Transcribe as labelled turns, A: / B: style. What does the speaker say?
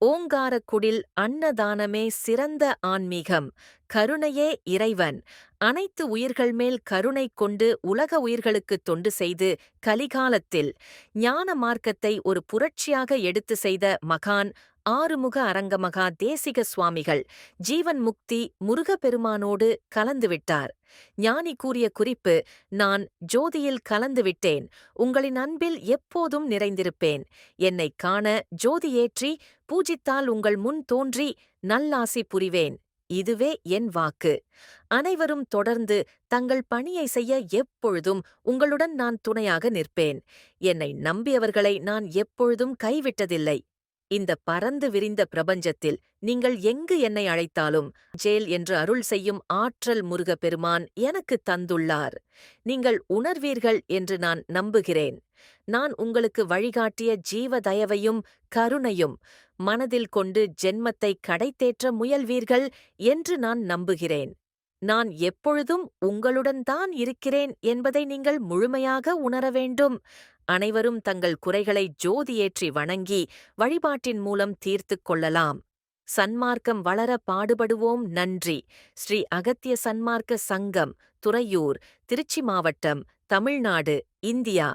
A: ஓங்காரக்குடில் அன்னதானமே சிறந்த ஆன்மீகம் கருணையே இறைவன். அனைத்து உயிர்கள் மேல் கருணை கொண்டு உலக உயிர்களுக்கு தொண்டு செய்து கலிகாலத்தில் ஞான மார்க்கத்தை ஒரு புரட்சியாக எடுத்து செய்த மகான் ஆறுமுக அரங்கமகா தேசிக சுவாமிகள் ஜீவன் முக்தி முருகப்பெருமானோடு கலந்துவிட்டார். ஞானி கூறிய குறிப்பு நான் ஜோதியில் கலந்துவிட்டேன். உங்களின் அன்பில் எப்போதும் நிறைந்திருப்பேன். என்னைக் காண ஜோதியேற்றி பூஜித்தால் உங்கள் முன் தோன்றி நல்லாசி புரிவேன். இதுவே என் வாக்கு. அனைவரும் தொடர்ந்து தங்கள் பணியை செய்ய எப்பொழுதும் உங்களுடன் நான் துணையாக நிற்பேன். என்னை நம்பியவர்களை நான் எப்பொழுதும் கைவிட்டதில்லை. இந்த பரந்து விரிந்த பிரபஞ்சத்தில் நீங்கள் எங்கு என்னை அழைத்தாலும் ஜேல் என்று அருள் செய்யும் ஆற்றல் முருக பெருமான் எனக்கு தந்துள்ளார். நீங்கள் உணர்வீர்கள் என்று நான் நம்புகிறேன். நான் உங்களுக்கு வழிகாட்டிய ஜீவ தயவையும் கருணையும் மனதில் கொண்டு ஜென்மத்தை கடைத்தேற்ற முயல்வீர்கள் என்று நான் நம்புகிறேன். நான் எப்பொழுதும் உங்களுடன் தான் இருக்கிறேன் என்பதை நீங்கள் முழுமையாக உணர வேண்டும் அனைவரும் தங்கள் குறைகளை ஜோதியேற்றி வணங்கி வழிபாட்டின் மூலம் தீர்த்துக் கொள்ளலாம். சன்மார்க்கம் வளர பாடுபடுவோம். நன்றி. ஸ்ரீ அகத்திய சன்மார்க்க சங்கம் துறையூர் திருச்சி மாவட்டம் தமிழ்நாடு இந்தியா.